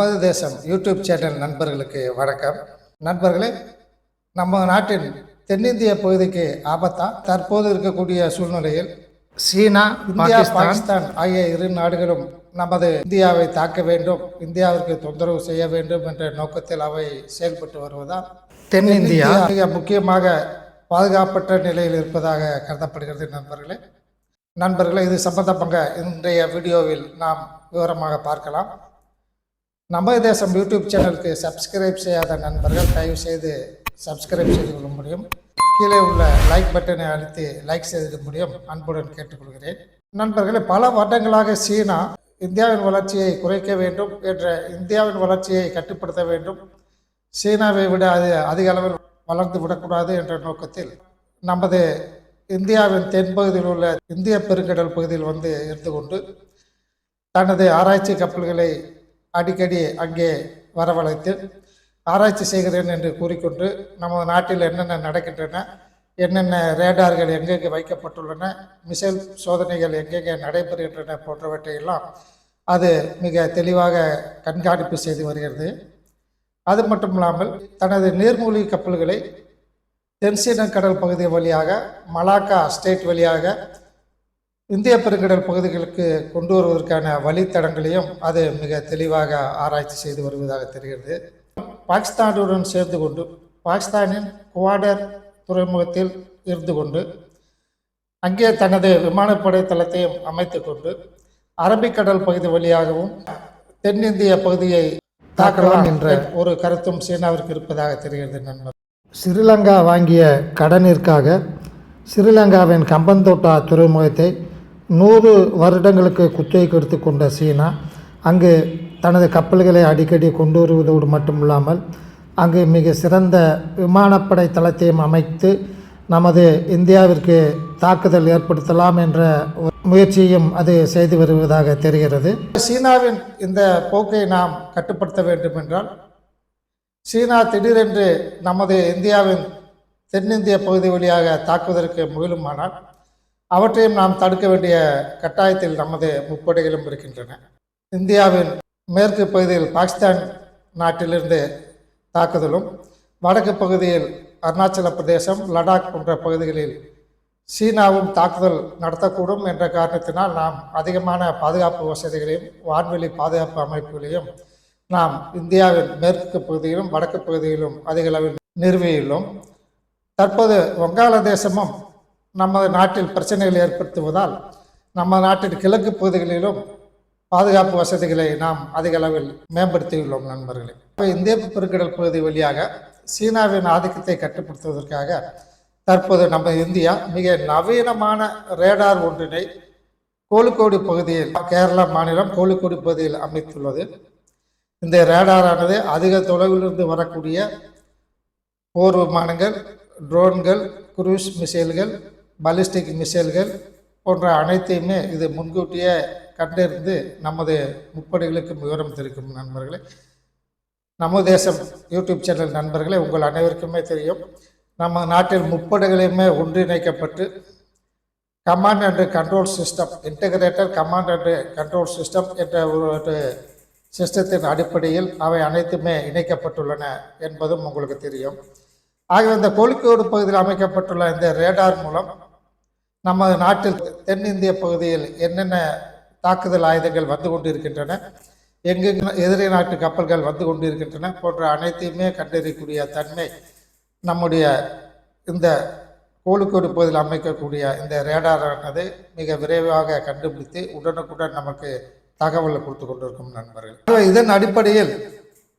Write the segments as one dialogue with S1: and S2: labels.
S1: நமது தேசம் YouTube channel நண்பர்களுக்கு வணக்கம். நண்பர்களே நம்ம நாட்டின் தென்னிந்திய பகுதிக்கு ஆபத்தா? தற்போது இருக்கக்கூடிய சூழ்நிலையில் சீனா இந்தியா பாகிஸ்தான். ஆகிய இரு நாடுகளும் நமது இந்தியாவை தாக்க வேண்டும் இந்தியாவிற்கு தொந்தரவு செய்ய வேண்டும் என்ற நோக்கத்தில் அவை செயல்பட்டு வருவதால் தென்னிந்தியா. மிக முக்கியமாக பாதுகாப்பற்ற நிலையில் இருப்பதாக கருதப்படுகிறது நண்பர்களே. நண்பர்களே இது சம்பந்தமாக இன்றைய வீடியோவில் நாம் விவரமாக பார்க்கலாம். நம்ம தேசம் யூடியூப் சேனலுக்கு சப்ஸ்கிரைப் செய்யாத நண்பர்கள் தயவு செய்து சப்ஸ்கிரைப் செய்து கொள்ள முடியும். கீழே உள்ள லைக் பட்டனை அழுத்தி லைக் செய்து முடியும். அன்புடன் கேட்டுக்கொள்கிறேன். நண்பர்களே பல வருடங்களாக சீனா இந்தியாவின் வளர்ச்சியை குறைக்க வேண்டும் என்ற இந்தியாவின் வளர்ச்சியை கட்டுப்படுத்த வேண்டும். சீனாவை விட அது அதிக அளவில் வளர்ந்து விடக்கூடாது என்ற நோக்கத்தில் நமது இந்தியாவின் தென்பகுதியில் உள்ள இந்திய பெருங்கடல் பகுதியில் வந்து இருந்து கொண்டு தனது ஆராய்ச்சி கப்பல்களை அடிக்கடி அங்கே வரவழைத்து ஆராய்ச்சி செய்கிறேன் என்று கூறிக்கொண்டு நமது நாட்டில் என்னென்ன நடக்கின்றன என்னென்ன ரேடார்கள் எங்கெங்கே வைக்கப்பட்டுள்ளன மிசைல் சோதனைகள் எங்கெங்கே நடைபெறுகின்றன போன்றவற்றையெல்லாம் அது மிக தெளிவாக கண்காணிப்பு செய்து வருகிறது. அது மட்டும் இல்லாமல் தனது நீர்மூழ்கி கப்பல்களை தென்சீன கடல் பகுதி வழியாக மலாக்கா ஸ்டேட் வழியாக இந்திய பெருங்கடல் பகுதிகளுக்கு கொண்டு வருவதற்கான வழித்தடங்களையும் அது மிக தெளிவாக ஆராய்ச்சி செய்து வருவதாக தெரிகிறது. பாகிஸ்தானுடன் சேர்ந்து கொண்டு பாகிஸ்தானின் குவாடர் துறைமுகத்தில் இருந்து கொண்டு அங்கே தனது விமானப்படை தளத்தையும் அமைத்து கொண்டு அரபிக்கடல் பகுதி வழியாகவும் தென்னிந்திய பகுதியை தாக்கலாம் என்ற ஒரு கருத்தும் சீனாவிற்கு இருப்பதாக தெரிகிறது நண்பர் ஸ்ரீலங்கா வாங்கிய கடனிற்காக ஸ்ரீலங்காவின் கம்பந்தோட்டா துறைமுகத்தை நூறு வருடங்களுக்கு குத்தகைக்கு எடுத்துக்கொண்ட சீனா அங்கு தனது கப்பல்களை அடிக்கடி கொண்டு வருவதோடு மட்டுமில்லாமல் அங்கு மிக சிறந்த விமானப்படை தளத்தையும் அமைத்து நமது இந்தியாவிற்கு தாக்குதல் ஏற்படுத்தலாம் என்ற முயற்சியும் அது செய்து வருவதாக தெரிகிறது. சீனாவின் இந்த போக்கை நாம் கட்டுப்படுத்த வேண்டும் என்றால் சீனா திடீரென்று நமது இந்தியாவின் தென்னிந்திய பகுதி வழியாக தாக்குவதற்கு முயலுமானால் அவற்றையும் நாம் தடுக்க வேண்டிய கட்டாயத்தில் நமது முப்படைகளும் இருக்கின்றன. இந்தியாவின் மேற்கு பகுதியில் பாகிஸ்தான் நாட்டிலிருந்து தாக்குதலும் வடக்கு பகுதியில் அருணாச்சல பிரதேசம் லடாக் போன்ற பகுதிகளில் சீனாவும் தாக்குதல் நடத்தக்கூடும் என்ற காரணத்தினால் நாம் அதிகமான பாதுகாப்பு வசதிகளையும் வான்வெளி பாதுகாப்பு அமைப்புகளையும் நாம் இந்தியாவின் மேற்கு பகுதியிலும் வடக்கு பகுதியிலும் அதிக அளவில் நிறுவியுள்ளோம். தற்போது வங்காளதேசமும் நமது நாட்டில் பிரச்சனைகள் ஏற்படுத்துவதால் நம்ம நாட்டின் கிழக்கு பகுதிகளிலும் பாதுகாப்பு வசதிகளை நாம் அதிக அளவில் மேம்படுத்தியுள்ளோம் நண்பர்களே. இப்போ இந்திய பெருங்கடல் பகுதி வழியாக சீனாவின் ஆதிக்கத்தை கட்டுப்படுத்துவதற்காக தற்போது நம்ம இந்தியா மிக நவீனமான ரேடார் ஒன்றினை கோழிக்கோடு பகுதியில் கேரளா மாநிலம் கோழிக்கோடு பகுதியில் அமைத்துள்ளது. இந்த ரேடாரானது அதிக தொலைவிலிருந்து வரக்கூடிய போர் விமானங்கள் ட்ரோன்கள் குரூஸ் மிசைல்கள் பலிஸ்டிக் மிசைல்கள் போன்ற அனைத்தையுமே இது முன்கூட்டியே கண்டறிந்து நமது முப்படைகளுக்கு விவரம் தெரிவிக்கும் நண்பர்களே. நம்ம தேசம் யூடியூப் சேனல் நண்பர்களே உங்கள் அனைவருக்குமே தெரியும். நம்ம நாட்டில் முப்படைகளையுமே ஒன்றிணைக்கப்பட்டு command and control system integrator command and control system என்ற ஒரு சிஸ்டத்தின் அடிப்படையில் அவை அனைத்துமே இணைக்கப்பட்டுள்ளன என்பதும் உங்களுக்கு தெரியும். ஆகவே இந்த கோழிக்கோடு பகுதியில் அமைக்கப்பட்டுள்ள இந்த ரேடார் மூலம் நமது நாட்டில் தென்னிந்திய பகுதியில் என்னென்ன தாக்குதல் ஆயுதங்கள் வந்து கொண்டிருக்கின்றன எங்கெங்க எதிரி நாட்டு கப்பல்கள் வந்து கொண்டிருக்கின்றன போன்ற அனைத்தையுமே கண்டறியக்கூடிய தன்மை நம்முடைய இந்த கோழிக்கோடு பகுதியில் அமைக்கக்கூடிய இந்த ரேடாரானது மிக விரைவாக கண்டுபிடித்து உடனுக்குடன் நமக்கு தகவலை கொடுத்து கொண்டிருக்கும் நண்பர்கள். இதன் அடிப்படையில்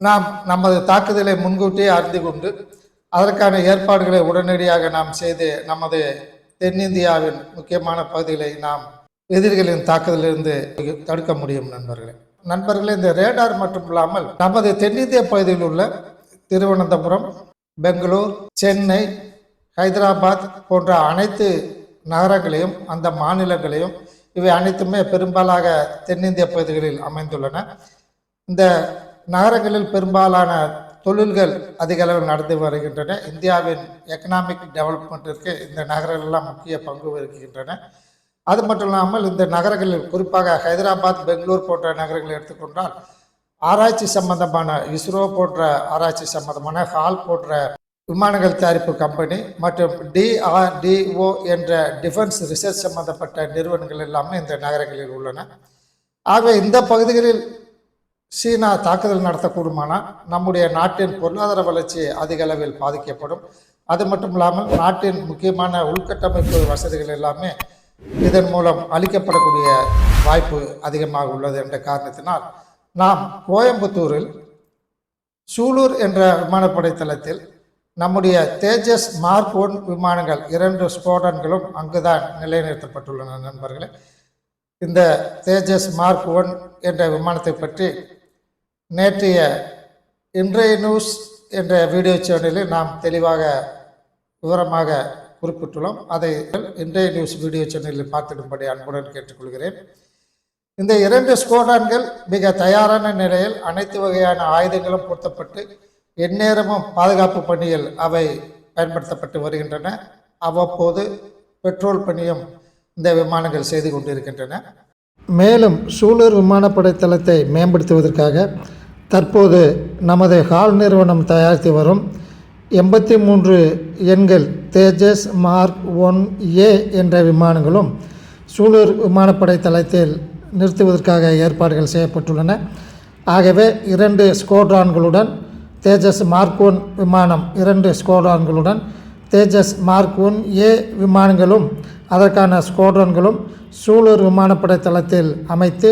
S1: நாம் நமது தாக்குதலை முன்கூட்டியே அறிந்து கொண்டு அதற்கான ஏற்பாடுகளை உடனடியாக நாம் செய்து நமது தென்னிந்தியாவின் முக்கியமான பகுதிகளை நாம் எதிரிகளின் தாக்குதலிலிருந்து தடுக்க முடியும் நண்பர்களே. நண்பர்களே இந்த ரேடார் மட்டும் இல்லாமல் நமது தென்னிந்திய பகுதியில் உள்ள திருவனந்தபுரம் பெங்களூர் சென்னை ஹைதராபாத் போன்ற அனைத்து நகரங்களையும் அந்த மாநிலங்களையும் இவை அனைத்துமே பெரும்பாலாக தென்னிந்திய பகுதிகளில் அமைந்துள்ளன. இந்த நகரங்களில் பெரும்பாலான தொழில்கள் அதிக அளவில் நடந்து வருகின்றன. இந்தியாவின் எக்கனாமிக் டெவலப்மெண்ட்டிற்கு இந்த நகரங்கள்லாம் முக்கிய பங்கு வகிக்கின்றன. அது மட்டும் இல்லாமல் இந்த நகரங்களில் குறிப்பாக ஹைதராபாத் பெங்களூர் போன்ற நகரங்களை எடுத்துக்கொண்டால் ஆராய்ச்சி சம்பந்தமான இஸ்ரோ போன்ற ஆராய்ச்சி சம்பந்தமான ஹால் போன்ற விமானங்கள் தயாரிப்பு கம்பெனி மற்றும் டிஆர்டிஓ என்ற டிஃபென்ஸ் ரிசர்ச் சம்பந்தப்பட்ட நிறுவனங்கள் எல்லாமே இந்த நகரங்களில் உள்ளன. ஆகவே இந்த பகுதிகளில் சீனா தாக்குதல் நடத்தக்கூடுமானால் நம்முடைய நாட்டின் பொருளாதார வளர்ச்சி அதிக அளவில் பாதிக்கப்படும். அது மட்டும் இல்லாமல் நாட்டின் முக்கியமான உள்கட்டமைப்பு வசதிகள் எல்லாமே இதன் மூலம் அளிக்கப்படக்கூடிய வாய்ப்பு அதிகமாக உள்ளது என்ற காரணத்தினால் நாம் கோயம்புத்தூரில் சூலூர் என்ற விமானப்படை தளத்தில் நம்முடைய தேஜஸ் மார்க் ஒன் விமானங்கள் இரண்டு ஸ்குவாடன்களும் அங்குதான் நிலைநிறுத்தப்பட்டுள்ளன நண்பர்களே. இந்த தேஜஸ் மார்க் ஒன் என்ற விமானத்தை பற்றி நேற்றைய இன்றைய நியூஸ் என்ற வீடியோ சேனலில் நாம் தெளிவாக விவரமாக குறிப்பிட்டுள்ளோம். அதை இன்றைய நியூஸ் வீடியோ சேனலில் பார்த்திடும்படி அன்புடன் கேட்டுக்கொள்கிறேன். இந்த இரண்டு ஸ்குவாடான்கள் மிக தயாரான நிலையில் அனைத்து வகையான ஆயுதங்களும் பொருத்தப்பட்டு எந்நேரமும் பாதுகாப்பு பணியில் அவை பயன்படுத்தப்பட்டு வருகின்றன. அவ்வப்போது பெட்ரோல் பணியும் இந்த விமானங்கள் செய்து கொண்டிருக்கின்றன. மேலும் சூலூர் விமானப்படை தளத்தை மேம்படுத்துவதற்காக தற்போது நமது ஹால் நிறுவனம் தயாரித்து வரும் எண்பத்தி மூன்று எண்கள் தேஜஸ் மார்க் ஒன் ஏ என்ற விமானங்களும் சூலூர் விமானப்படை தளத்தில் நிறுத்துவதற்காக ஏற்பாடுகள் செய்யப்பட்டுள்ளன. ஆகவே இரண்டு ஸ்கோட்ரான்களுடன் தேஜஸ் மார்க் ஒன் விமானம் இரண்டு ஸ்கோட்ரான்களுடன் தேஜஸ் மார்க் ஒன் ஏ விமானங்களும் அதற்கான ஸ்குவாட்ரன்களும் சூலூர் விமானப்படை தளத்தில் அமைத்து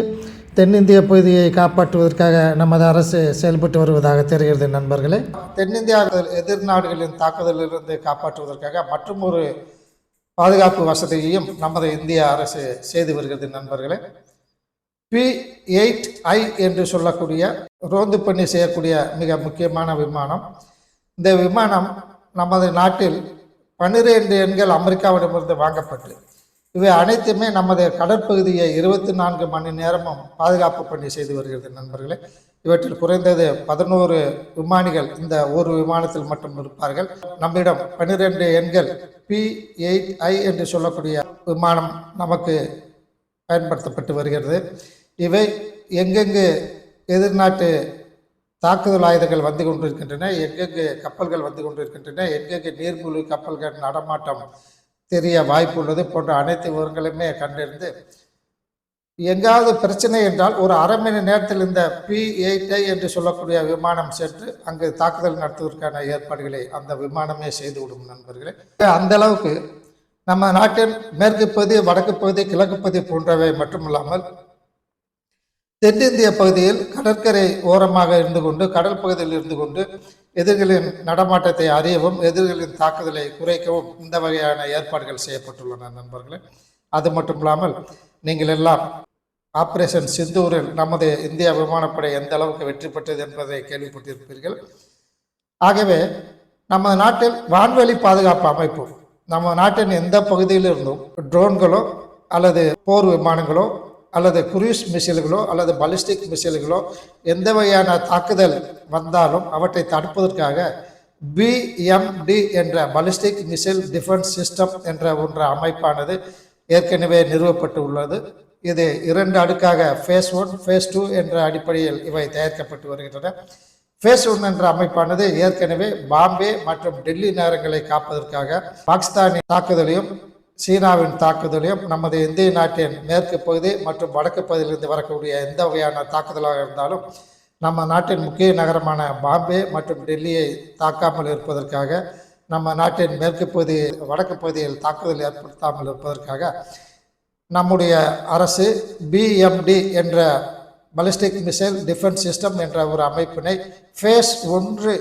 S1: தென்னிந்திய பகுதியை காப்பாற்றுவதற்காக நமது அரசு செயல்பட்டு வருவதாக தெரிகிறது நண்பர்களே. தென்னிந்தியா எதிர் நாடுகளின் தாக்குதலிலிருந்து காப்பாற்றுவதற்காக மற்றும் ஒரு பாதுகாப்பு வசதியையும் நமது இந்திய அரசு செய்து வருகிறது நண்பர்களே. பி எயிட் ஐ என்று சொல்லக்கூடிய ரோந்து பணி செய்யக்கூடிய மிக முக்கியமான விமானம். இந்த விமானம் நமது நாட்டில் பன்னிரண்டு எண்கள் அமெரிக்காவிடமிருந்து வாங்கப்பட்டு இவை அனைத்துமே நமது கடற்பகுதியை இருபத்தி நான்கு மணி நேரமும் பாதுகாப்பு பணி செய்து வருகிறது நண்பர்களே. இவற்றில் குறைந்தது பதினோரு விமானிகள் இந்த ஒரு விமானத்தில் மட்டும் இருப்பார்கள். நம்மிடம் பன்னிரெண்டு எண்கள் பி எயிட் ஐ என்று சொல்லக்கூடிய விமானம் நமக்கு பயன்படுத்தப்பட்டு வருகிறது. இவை எங்கெங்கு எதிர்நாட்டு தாக்குதல் ஆயுதங்கள் வந்து கொண்டிருக்கின்றன எங்கெங்கு கப்பல்கள் வந்து கொண்டிருக்கின்றன எங்கெங்கு நீர்மூழ்கி கப்பல்கள் நடமாட்டம் தெரிய வாய்ப்பு உள்ளது போன்ற அனைத்து விவரங்களையுமே கண்டறிந்து எங்காவது பிரச்சனை என்றால் ஒரு அரை மணி நேரத்தில் இந்த பி எயிட்டை என்று சொல்லக்கூடிய விமானம் சென்று அங்கு தாக்குதல் நடத்துவதற்கான ஏற்பாடுகளை அந்த விமானமே செய்து விடும் நண்பர்களே. அந்த அளவுக்கு நம்ம நாட்டின் மேற்கு பகுதி வடக்கு பகுதி கிழக்கு பகுதி போன்றவை மட்டுமில்லாமல் தென்னிந்திய பகுதியில் கடற்கரை ஓரமாக இருந்து கொண்டு கடல் பகுதியில் இருந்து கொண்டு எதிரிகளின் நடமாட்டத்தை அறியவும் எதிரிகளின் தாக்குதலை குறைக்கவும் இந்த வகையான ஏற்பாடுகள் செய்யப்பட்டுள்ளன நண்பர்களே. அது மட்டும் இல்லாமல் நீங்கள் எல்லாம் ஆப்ரேஷன் சிந்தூரில் நமது இந்திய விமானப்படை எந்த அளவுக்கு வெற்றி பெற்றது என்பதை கேள்விப்பட்டிருப்பீர்கள். ஆகவே நம்ம நாட்டில் வான்வெளி பாதுகாப்பு அமைப்பு நம்ம நாட்டின் எந்த பகுதியிலிருந்தும் ட்ரோன்களோ அல்லது போர் விமானங்களோ அல்லது குரூஸ் மிசைல்களோ அல்லது பலிஸ்டிக் மிசைல்களோ எந்த வகையான தாக்குதல் வந்தாலும் அவற்றை தடுப்பதற்காக பிஎம்டி என்ற பலிஸ்டிக் மிசைல் டிஃபென்ஸ் சிஸ்டம் என்ற ஒன்ற அமைப்பானது ஏற்கனவே நிறுவப்பட்டு உள்ளது இது இரண்டு அடுக்காக ஃபேஸ் ஒன் ஃபேஸ் டூ என்ற அடிப்படையில் இவை தயாரிக்கப்பட்டு வருகின்றன. ஃபேஸ் ஒன் என்ற அமைப்பானது ஏற்கனவே பாம்பே மற்றும் டெல்லி நகரங்களை காப்பதற்காக பாகிஸ்தானின் தாக்குதலையும் சீனாவின் தாக்குதலையும் நமது இந்திய நாட்டின் மேற்கு பகுதி மற்றும் வடக்கு பகுதியிலிருந்து வரக்கூடிய எந்த வகையான தாக்குதலாக இருந்தாலும் நம்ம நாட்டின் முக்கிய நகரமான பாம்பே மற்றும் டெல்லியை தாக்காமல் இருப்பதற்காக நம்ம நாட்டின் மேற்கு பகுதி வடக்கு பகுதியில் தாக்குதல் ஏற்படுத்தாமல் இருப்பதற்காக நம்முடைய அரசு பிஎம்டி என்ற பலிஸ்டிக் மிசைல் டிஃபென்ஸ் சிஸ்டம் என்ற ஒரு அமைப்பினை ஃபேஸ் ஒன்று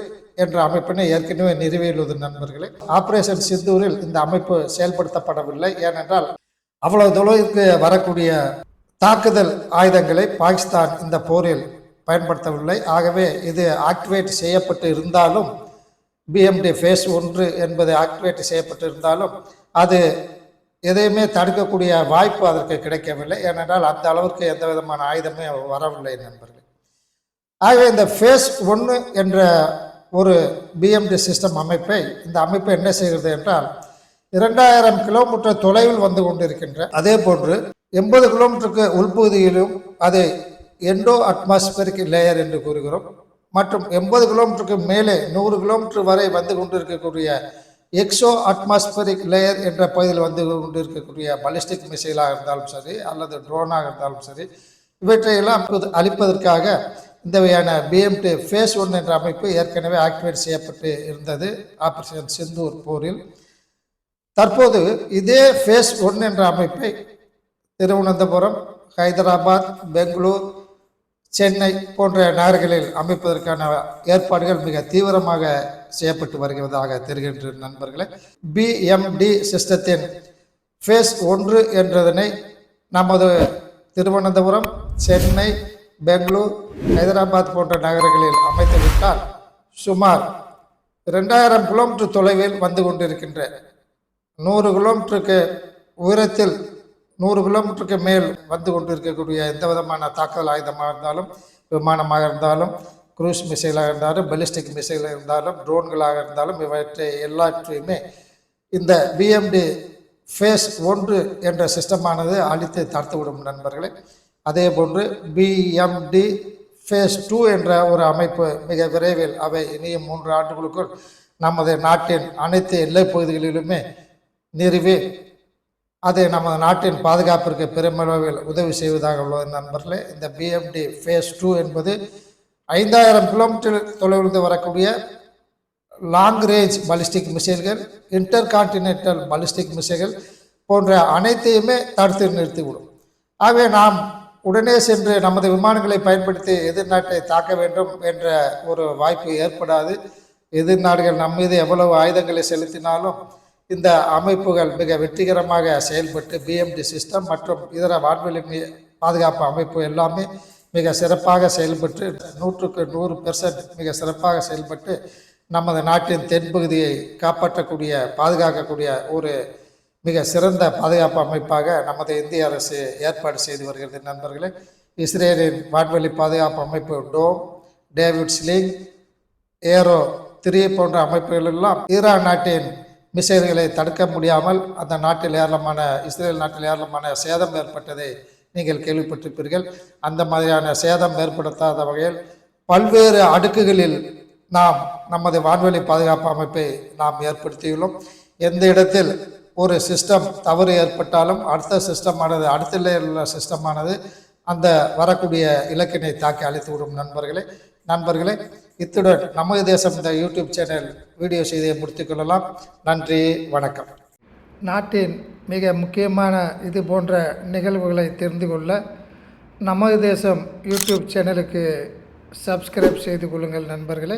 S1: என்ற அமைப்பினை ஏற்கனவே நிறுவியுள்ளது நண்பர்களே. ஆபரேஷன் சிந்தூரில் இந்த அமைப்பு செயல்படுத்தப்படவில்லை. ஏனென்றால் அவ்வளவு தொலைவிற்கு வரக்கூடிய தாக்குதல் ஆயுதங்களை பாகிஸ்தான் இந்த போரில் பயன்படுத்தவில்லை. ஆகவே இது ஆக்டிவேட் செய்யப்பட்டு இருந்தாலும் பிஎம்டி ஃபேஸ் ஒன்று என்பது ஆக்டிவேட் செய்யப்பட்டு இருந்தாலும் அது எதையுமே தடுக்கக்கூடிய வாய்ப்பு அதற்கு கிடைக்கவில்லை. ஏனென்றால் அந்த அளவிற்கு எந்த விதமான ஆயுதமே வரவில்லை நண்பர்கள். ஆகவே இந்த ஃபேஸ் ஒன்று என்ற ஒரு பிஎம்டி சிஸ்டம் அமைப்பை இந்த அமைப்பு என்ன செய்கிறது என்றால் இரண்டாயிரம் கிலோமீட்டர் தொலைவில் வந்து கொண்டிருக்கின்ற அதே போன்று எண்பது கிலோமீட்டருக்கு உள்பகுதியிலும் அதை எண்டோ அட்மாஸ்பியரிக் லேயர் என்று கூறுகிறோம். மற்றும் எண்பது கிலோமீட்டருக்கு மேலே நூறு கிலோமீட்டர் வரை வந்து கொண்டிருக்கக்கூடிய எக்ஸோ அட்மாஸ்பியரிக் லேயர் என்ற பகுதியில் வந்து கொண்டிருக்கக்கூடிய பலிஸ்டிக் மிசைலாக இருந்தாலும் சரி அல்லது ட்ரோனாக இருந்தாலும் சரி இவற்றையெல்லாம் அளிப்பதற்காக அழிப்பதற்காக இந்த வகையான பிஎம்டி ஃபேஸ் ஒன் என்ற அமைப்பு ஏற்கனவே ஆக்டிவேட் செய்யப்பட்டு இருந்தது. ஆபரேஷன் சிந்தூர் போரில். தற்போது இதே ஃபேஸ் ஒன் என்ற அமைப்பை திருவனந்தபுரம் ஹைதராபாத் பெங்களூர் சென்னை போன்ற நகர்களில் அமைப்பதற்கான ஏற்பாடுகள் மிக தீவிரமாக செய்யப்பட்டு வருகிறதாக தெரிகின்ற நண்பர்களே பிஎம்டி சிஸ்டத்தின் ஃபேஸ் ஒன்று என்றதனை நமது திருவனந்தபுரம் சென்னை பெங்களூர் ஹைதராபாத் போன்ற நகரங்களில் அமைத்துவிட்டால் சுமார் ரெண்டாயிரம் கிலோமீட்டர் தொலைவில் வந்து கொண்டிருக்கின்ற நூறு கிலோமீட்டருக்கு உயரத்தில் நூறு கிலோமீட்டருக்கு மேல் வந்து கொண்டிருக்கக்கூடிய எந்த விதமான தாக்குதல் ஆயுதமாக இருந்தாலும் விமானமாக இருந்தாலும் குரூஸ் மிசைலாக இருந்தாலும் பெலிஸ்டிக் மிசைலாக இருந்தாலும் ட்ரோன்களாக இருந்தாலும் இவற்றை எல்லாற்றையுமே இந்த பிஎம்டி ஃபேஸ் ஒன்று என்ற சிஸ்டமானது அழித்து தடுத்துவிடும் நண்பர்களே. அதே போன்று பிஎம்டி ஃபேஸ் டூ என்ற ஒரு அமைப்பு மிக விரைவில் அவை இனியும் மூன்று ஆண்டுகளுக்குள் நமது நாட்டின் அனைத்து எல்லைப் பகுதிகளிலுமே நிறுவி அது நமது நாட்டின் பாதுகாப்பிற்கு பெருமளவில் உதவி செய்வதாக உள்ளது நண்பர்களே. இந்த பிஎம்டி ஃபேஸ் டூ என்பது ஐந்தாயிரம் கிலோமீட்டர் தொலைவிலிருந்து வரக்கூடிய லாங் ரேஞ்ச் பலிஸ்டிக் மிசைல்கள் இன்டர் கான்டினென்டல் பலிஸ்டிக் மிசைல்கள் போன்ற அனைத்தையுமே தடுத்து நிறுத்திவிடும். ஆகவே நாம் உடனே சென்று நமது விமானங்களை பயன்படுத்தி எதிர்நாட்டை தாக்க வேண்டும் என்ற ஒரு வாய்ப்பு ஏற்படாது. எதிர்நாடுகள் நம் மீது எவ்வளவு ஆயுதங்களை செலுத்தினாலும் இந்த அமைப்புகள் மிக வெற்றிகரமாக செயல்பட்டு பிஎம்டி சிஸ்டம் மற்றும் இதர வான்வெளி மீ- பாதுகாப்பு அமைப்பு எல்லாமே மிக சிறப்பாக செயல்பட்டு நூற்றுக்கு நூறு பெர்சன்ட் மிக சிறப்பாக செயல்பட்டு நமது நாட்டின் தென்பகுதியை காப்பாற்றக்கூடிய பாதுகாக்கக்கூடிய ஒரு மிக சிறந்த பாதுகாப்பு அமைப்பாக நமது இந்திய அரசு ஏற்பாடு செய்து வருகிறது நண்பர்களே. இஸ்ரேலின் வான்வெளி பாதுகாப்பு அமைப்பு Dome David Sling Arrow three போன்ற அமைப்புகளெல்லாம் ஈரான் நாட்டின் மிசைல்களை தடுக்க முடியாமல் அந்த நாட்டில் ஏராளமான இஸ்ரேல் நாட்டில் ஏராளமான சேதம் ஏற்பட்டதை நீங்கள் கேள்விப்பட்டிருப்பீர்கள். அந்த மாதிரியான சேதம் ஏற்படுத்தாத வகையில் பல்வேறு அடுக்குகளில் நாம் நமது வான்வெளி பாதுகாப்பு அமைப்பை நாம் ஏற்படுத்தியுள்ளோம். எந்த இடத்தில் ஒரு சிஸ்டம் தவறு ஏற்பட்டாலும் அடுத்த சிஸ்டமானது அடுத்த உள்ள சிஸ்டமானது அந்த வரக்கூடிய இலக்கினை தாக்கி அழித்து விடும் நண்பர்களே. நண்பர்களே இத்துடன் நமது தேசம் இந்த யூடியூப் சேனல் வீடியோ செய்தியை முடித்துக்கொள்ளலாம் நன்றி வணக்கம். நாட்டின் மிக முக்கியமான இது போன்ற நிகழ்வுகளை தெரிந்து கொள்ள நமது தேசம் யூடியூப் சேனலுக்கு சப்ஸ்கிரைப் செய்து கொள்ளுங்கள் நண்பர்களே.